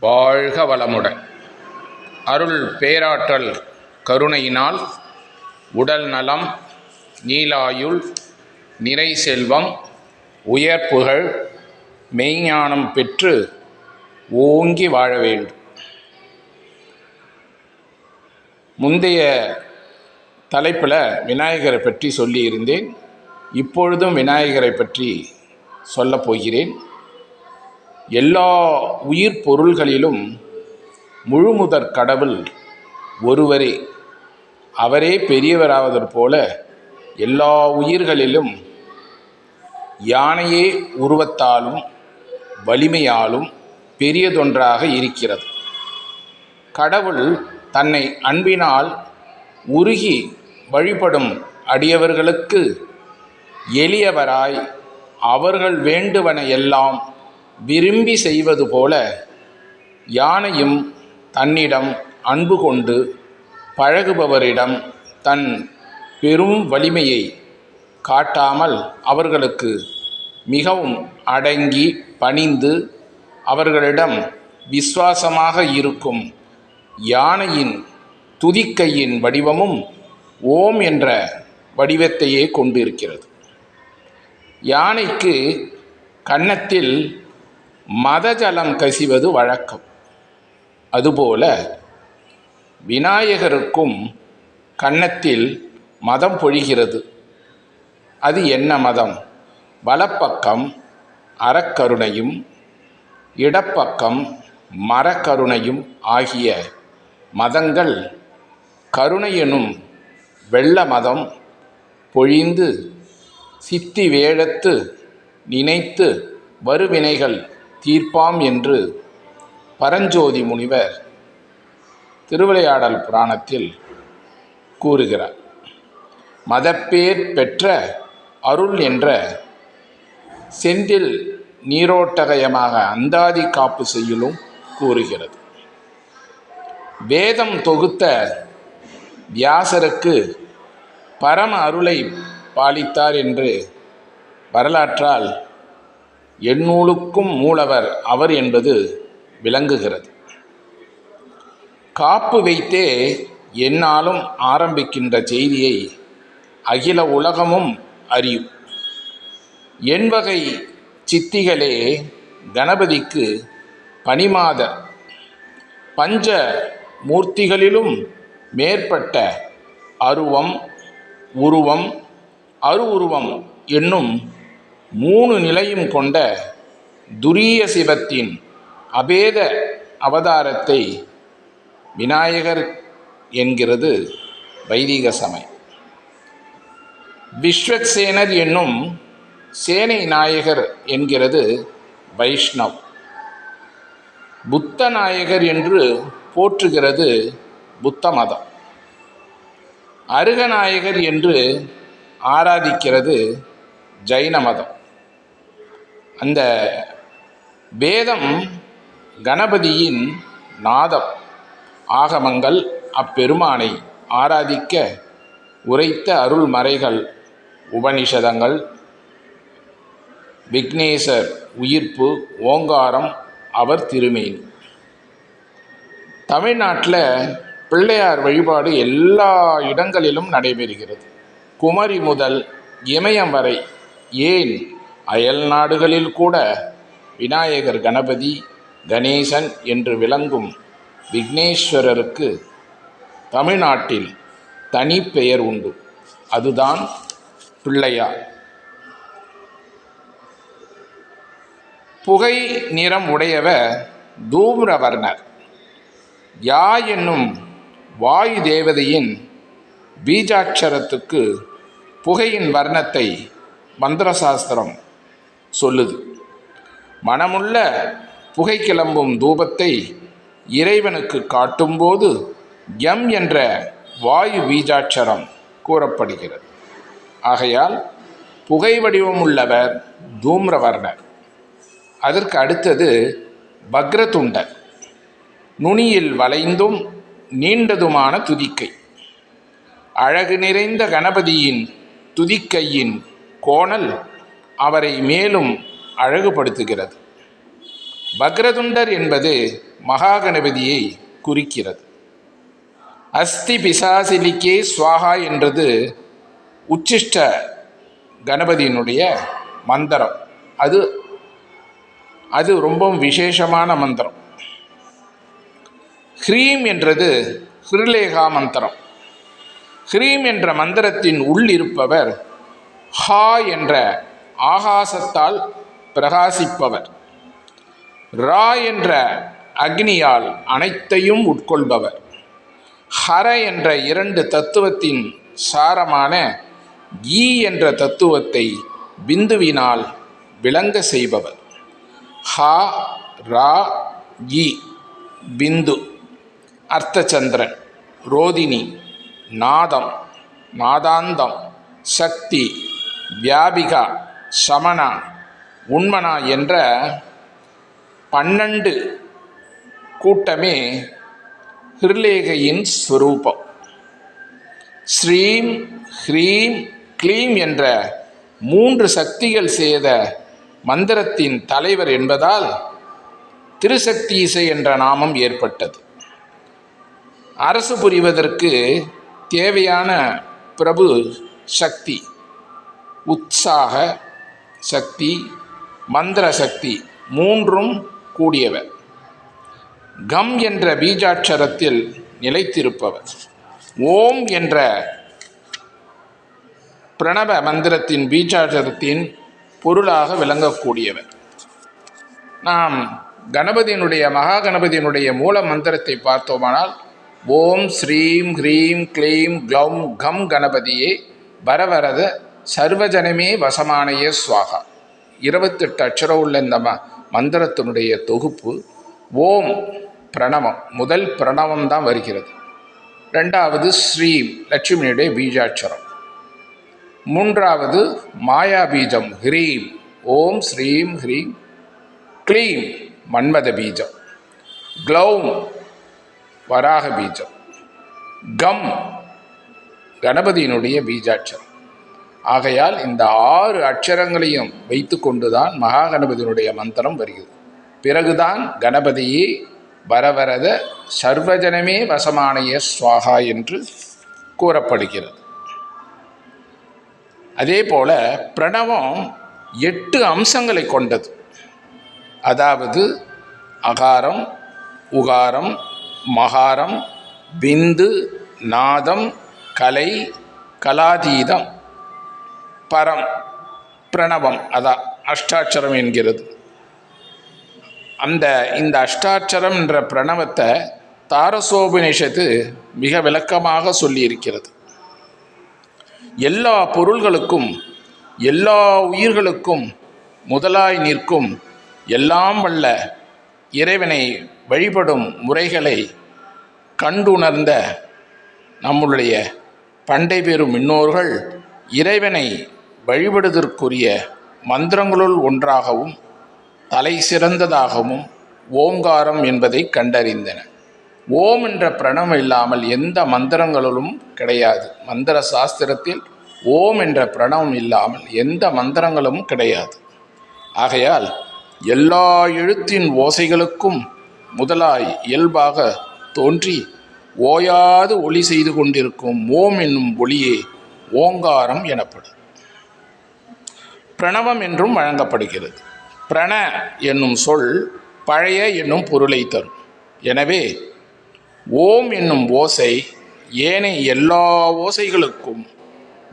வாழ்க வளமுடன். அருள் பேராற்றல் கருணையினால் உடல் நலம் நீலாயுள் நிறை செல்வம் உயர் புகழ் மெய்ஞானம் பெற்று ஓங்கி வாழ வேண்டும். முந்தைய தலைப்பில் விநாயகரை பற்றி சொல்லியிருந்தேன். இப்பொழுதும் விநாயகரை பற்றி சொல்லப் போகிறேன். எல்லா உயிர் பொருள்களிலும் முழுமுதற் கடவுள் ஒருவரே. அவரே பெரியவராவதற் போல எல்லா உயிர்களிலும் யானையே உருவத்தாலும் வலிமையாலும் பெரியதொன்றாக இருக்கிறது. கடவுள் தன்னை அன்பினால் உருகி வழிபடும் அடியவர்களுக்கு எளியவராய் அவர்கள் வேண்டுவன எல்லாம் விரும்பி செய்வது போல யானையும் தன்னிடம் அன்பு கொண்டு பழகுபவரிடம் தன் பெரும் வலிமையை காட்டாமல் அவர்களுக்கு மிகவும் அடங்கி பணிந்து அவர்களிடம் விசுவாசமாக இருக்கும் யானையின் துதிக்கையின் வடிவமும் ஓம் என்ற வடிவத்தையே கொண்டிருக்கிறது. யானைக்கு கன்னத்தில் மதஜலம் கசிவது வழக்கம். அதுபோல விநாயகருக்கும் கன்னத்தில் மதம் பொழிகிறது. அது என்ன மதம்? வலப்பக்கம் அறக்கருணையும் இடப்பக்கம் மரக்கருணையும் ஆகிய மதங்கள் கருணை எனும் வெள்ள மதம் பொழிந்து சித்தி வேழத்து நினைத்து வருவினைகள் தீர்ப்பாம் என்று பரஞ்சோதி முனிவர் திருவிளையாடல் புராணத்தில் கூறுகிறார். மதப்பேர் பெற்ற அருள் என்ற செந்தில் நீரோட்டகயமாக அந்தாதி காப்பு செய்யலும் கூறுகிறது. வேதம் தொகுத்த வியாசருக்கு பரம அருளை பாலித்தார் என்று வரலாற்றால் எண்ணூலுக்கும் மூலவர் அவர் என்பது விளங்குகிறது. காப்பு வைத்தே என்னாலும் ஆரம்பிக்கின்ற செய்தியை அகில உலகமும் அறியும். எண்வகை சித்திகளே கணபதிக்கு பனிமாத பஞ்ச மூர்த்திகளிலும் மேற்பட்ட அருவம் உருவம் அரு உருவம் என்னும் மூணு நிலையும் கொண்ட துரிய சிவத்தின் அபேத அவதாரத்தை விநாயகர் என்கிறது வைதிக சமயம். விஸ்வக்சேனர் என்னும் சேனை நாயகர் என்கிறது வைஷ்ணவ். புத்த நாயகர் என்று போற்றுகிறது புத்த மதம். அருகநாயகர் என்று ஆராதிக்கிறது ஜைன மதம். அந்த வேதம் கணபதியின் நாதம் ஆகமங்கள் அப்பெருமானை ஆராதிக்க உரைத்த அருள்மறைகள் உபனிஷதங்கள் விக்னேசர் உயிர்ப்பு ஓங்காரம் அவர் திருமேனி. தமிழ்நாட்டில் பிள்ளையார் வழிபாடு எல்லா இடங்களிலும் நடைபெறுகிறது. குமரி முதல் இமயம் வரை ஏன் அயல் நாடுகளில் கூட விநாயகர் கணபதி கணேசன் என்று விளங்கும் விக்னேஸ்வரருக்கு தமிழ்நாட்டில் தனி பெயர் உண்டு. அதுதான் பிள்ளையார் புகை நிறம் உடையவர் தூம்ரவர்ணர். யா என்னும் வாயு தேவதையின் பீஜாட்சரத்துக்கு புகையின் வர்ணத்தை மந்திரசாஸ்திரம் சொல்லுது. மனமுள்ள புகை கிளம்பும் தூபத்தை இறைவனுக்கு காட்டும்போது எம் என்ற வாயு பீஜாட்சரம் கூறப்படுகிறது. ஆகையால் புகை வடிவமுள்ளவர் தூம்ரவர்ணர். அதற்கு அடுத்தது பக்ரதுண்டர் நுனியில் வளைந்தும் நீண்டதுமான துதிக்கை. அழகு நிறைந்த கணபதியின் துதிக்கையின் கோணல் அவரை மேலும் அழகுபடுத்துகிறது. பக்ரதுண்டர் என்பது மகாகணபதியை குறிக்கிறது. அஸ்தி பிசாசிலிக்கே ஸ்வாகா என்றது உச்சிஷ்ட கணபதியினுடைய மந்திரம். அது அது ரொம்பவும் விசேஷமான மந்திரம். ஹ்ரீம் என்றது ஹிருலேகா மந்திரம். ஹ்ரீம் என்ற மந்திரத்தின் உள் இருப்பவர் ஹா என்ற ஆகாசத்தால் பிரகாசிப்பவர். ரா என்ற அக்னியால் அனைத்தையும் உட்கொள்பவர். ஹர என்ற இரண்டு தத்துவத்தின் சாரமான ஈ என்ற தத்துவத்தை பிந்துவினால் விளங்க செய்பவர். ஹா ரா ஈ பிந்து அர்த்தச்சந்திரன் ரோதினி நாதம் நாதாந்தம் சக்தி வியாபிகா சமனா உண்மனா என்ற பன்னெண்டு கூட்டமே ஹிருலேகையின் ஸ்வரூபம். ஸ்ரீம் ஹ்ரீம் க்ளீம் என்ற மூன்று சக்திகள் செய்த மந்திரத்தின் தலைவர் என்பதால் திருசக்தி இசை என்ற நாமம் ஏற்பட்டது. அரசு புரிவதற்கு தேவையான பிரபு சக்தி உற்சாக சக்தி மந்திர சக்தி மூன்றும் கூடியவர். கம் என்ற பீஜாட்சரத்தில் நிலைத்திருப்பவர். ஓம் என்ற பிரணவ மந்திரத்தின் பீஜாட்சரத்தின் பொருளாக விளங்கக்கூடியவர். நாம் கணபதியினுடைய மகா கணபதியினுடைய மூல மந்திரத்தை பார்த்தோமானால் ஓம் ஸ்ரீம் ஹ்ரீம் க்ளீம் க்ளௌம் கம் கணபதியே வரவரத சர்வஜனமே வசமானைய சுவாகா. இருபத்தெட்டு அச்சரம் உள்ள இந்த ம மந்திரத்தினுடைய தொகுப்பு ஓம் பிரணவம் முதல் பிரணவம் தான் வருகிறது. ரெண்டாவது ஸ்ரீம் லட்சுமியுடைய பீஜாட்சரம். மூன்றாவது மாயா பீஜம் ஹ்ரீம் ஓம் ஸ்ரீம் ஹ்ரீம் க்ளீம் மன்மத பீஜம் க்ளௌம் வராக பீஜம் கம் கணபதியினுடைய பீஜாட்சரம். ஆகையால் இந்த ஆறு அக்ஷரங்களையும் வைத்து கொண்டுதான் மகா கணபதியினுடைய மந்திரம் வருகிறது. பிறகுதான் கணபதியே வரவரத சர்வஜனமே வசமானைய சுவாகா என்று கூறப்படுகிறது. அதே போல பிரணவம் எட்டு அம்சங்களை கொண்டது. அதாவது அகாரம் உகாரம் மகாரம் பிந்து நாதம் கலை கலாதீதம். பரம் பிரணவம் அதான் அஷ்டாட்சரம் என்கிறது. அந்த இந்த அஷ்டாட்சரம் என்ற பிரணவத்தை தாரசோபநிஷத்து மிக விளக்கமாக சொல்லியிருக்கிறது. எல்லா பொருள்களுக்கும் எல்லா உயிர்களுக்கும் முதலாய் நிற்கும் எல்லாம் வல்ல இறைவனை வழிபடும் முறைகளை கண்டுணர்ந்த நம்முடைய பண்டை பெறும் முன்னோர்கள் இறைவனை வழிபடுதற்குரிய மந்திரங்களுள் ஒன்றாகவும் தலை சிறந்ததாகவும் ஓங்காரம் என்பதை கண்டறிந்தன. ஓம் என்ற பிரணம் இல்லாமல் எந்த மந்திரங்களிலும் கிடையாது. மந்திர சாஸ்திரத்தில் ஓம் என்ற பிரணவம் இல்லாமல் எந்த மந்திரங்களும் கிடையாது. ஆகையால் எல்லா எழுத்தின் ஓசைகளுக்கும் முதலாய் இயல்பாக தோன்றி ஓயாது ஒளி செய்து கொண்டிருக்கும் ஓம் என்னும் ஒளியே ஓங்காரம் எனப்படும். பிரணவம் என்றும் வழங்கப்படுகிறது. பிரண என்னும் சொல் பழைய என்னும் பொருளை தரும். எனவே ஓம் என்னும் ஓசை ஏனைய எல்லா ஓசைகளுக்கும்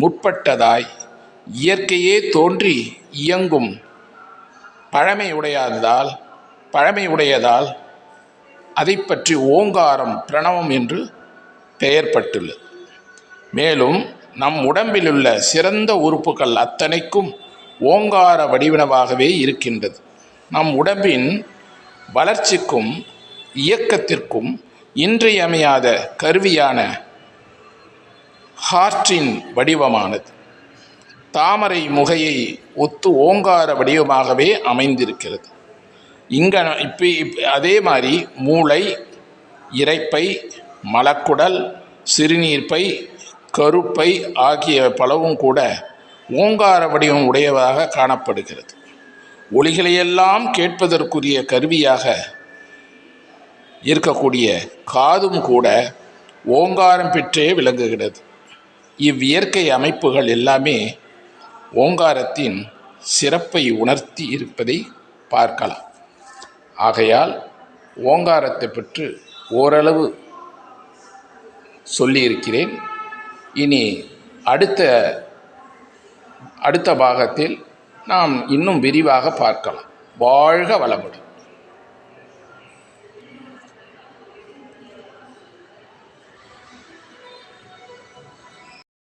முற்பட்டதாய் இயற்கையே தோன்றி இயங்கும் பழமையுடையதால் பழமையுடையதால் அதை பற்றி ஓங்காரம் பிரணவம் என்று பெயர் பட்டுள்ளது மேலும் நம் உடம்பிலுள்ள சிறந்த உறுப்புகள் அத்தனைக்கும் ஓங்கார வடிவினவாகவே இருக்கின்றது. நம் உடம்பின் வளர்ச்சிக்கும் இயக்கத்திற்கும் இன்றியமையாத கருவியான ஹார்ட்டின் வடிவமானது. தாமரை முகையை ஒத்து ஓங்கார வடிவமாகவே அமைந்திருக்கிறது. இங்க இப்போ இப் அதே மாதிரி மூளை இரைப்பை மலக்குடல் சிறுநீர்ப்பை கருப்பை ஆகிய பலவும் கூட ஓங்கார வடிவம் உடையவாக காணப்படுகிறது. ஒளிகளையெல்லாம் கேட்பதற்குரிய கருவியாக இருக்கக்கூடிய காதும் கூட ஓங்காரம் பெற்றே விளங்குகிறது. இவ்வியற்கை அமைப்புகள் எல்லாமே ஓங்காரத்தின் சிறப்பை உணர்த்தி இருப்பதை பார்க்கலாம். ஆகையால் ஓங்காரத்தை பற்றி ஓரளவு சொல்லியிருக்கிறேன். இனி அடுத்த அடுத்த பாகத்தில் நாம் இன்னும் விரிவாக பார்க்கலாம். வாழ்க வளமுடன்.